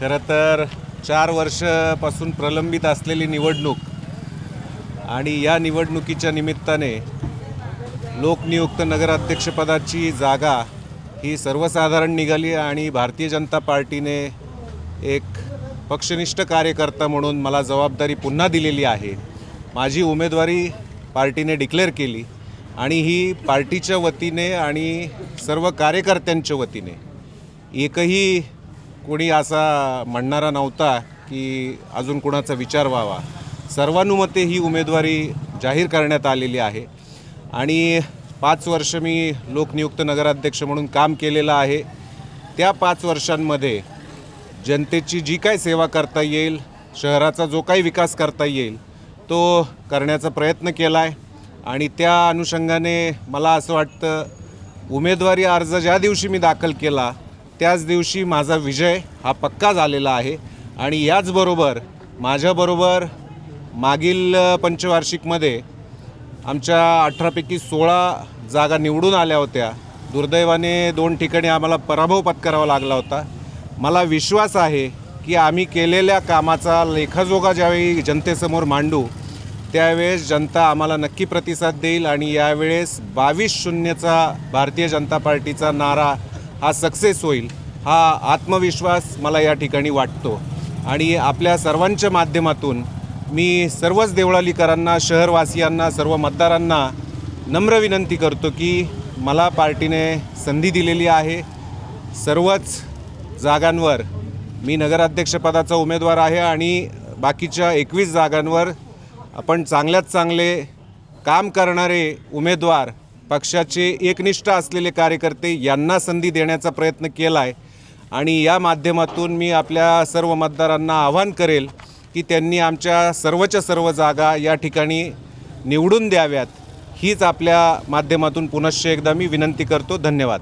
खरं तर चार वर्षापासून प्रलंबित असलेली निवडणूक आणि या निवडणुकीच्या निमित्ताने लोकनियुक्त नगराध्यक्षपदाची जागा ही सर्वसाधारण निघाली आणि भारतीय जनता पार्टीने एक पक्षनिष्ठ कार्यकर्ता म्हणून मला जबाबदारी पुन्हा दिलेली आहे. माझी उमेदवारी पार्टीने डिक्लेअर केली आणि ही पार्टीच्या वतीने आणि सर्व कार्यकर्त्यांच्या वतीने एकही कोणी असा म्हणणारा नव्हता की अजून कोणाचा विचार व्हावा. सर्वानुमते ही उमेदवारी जाहीर करण्यात आलेली आहे. आणि पाच वर्ष मी लोकनियुक्त नगराध्यक्ष म्हणून काम केलेलं आहे. त्या पाच वर्षांमध्ये जनतेची जी काही सेवा करता येईल शहराचा जो काही विकास करता येईल तो करण्याचा प्रयत्न केला आहे आणि त्या अनुषंगाने मला असं वाटतं उमेदवारी अर्ज ज्या दिवशी मी दाखल केला त्याच दिवशी माझा विजय हा पक्का झालेला आहे. आणि याचबरोबर माझ्याबरोबर मागील पंचवार्षिकमध्ये आमच्या अठरापैकी सोळा जागा निवडून आल्या होत्या. दुर्दैवाने दोन ठिकाणी आम्हाला पराभव पत्करावा लागला होता. मला विश्वास आहे की आम्ही केलेल्या कामाचा लेखाजोगा ज्यावेळी जनतेसमोर मांडू त्यावेळेस जनता आम्हाला नक्की प्रतिसाद देईल. आणि यावेळेस बावीस शून्यचा भारतीय जनता पार्टीचा नारा हा सक्सेस होईल हा आत्मविश्वास मला या ठिकाणी वाटतो. आणि आपल्या सर्वांच्या माध्यमातून मी सर्वच देवळालीकरांना शहरवासियांना सर्व मतदारांना नम्र विनंती करतो की मला पार्टीने संधी दिलेली आहे. सर्वच जागांवर मी नगराध्यक्षपदाचा उमेदवार आहे आणि बाकीच्या एकवीस जागांवर आपण चांगल्यात चांगले काम करणारे उमेदवार पक्षाचे एकनिष्ठ असलेले कार्यकर्ते यांना संधी देण्याचा प्रयत्न केला आहे आणि या माध्यमातून मी आपल्या सर्व मतदारांना आवाहन करेल की त्यांनी आमच्या सर्वच्या सर्व जागा या ठिकाणी निवडून द्याव्यात. हीच आपल्या माध्यमातून पुनश्च एकदा मी विनंती करतो. धन्यवाद.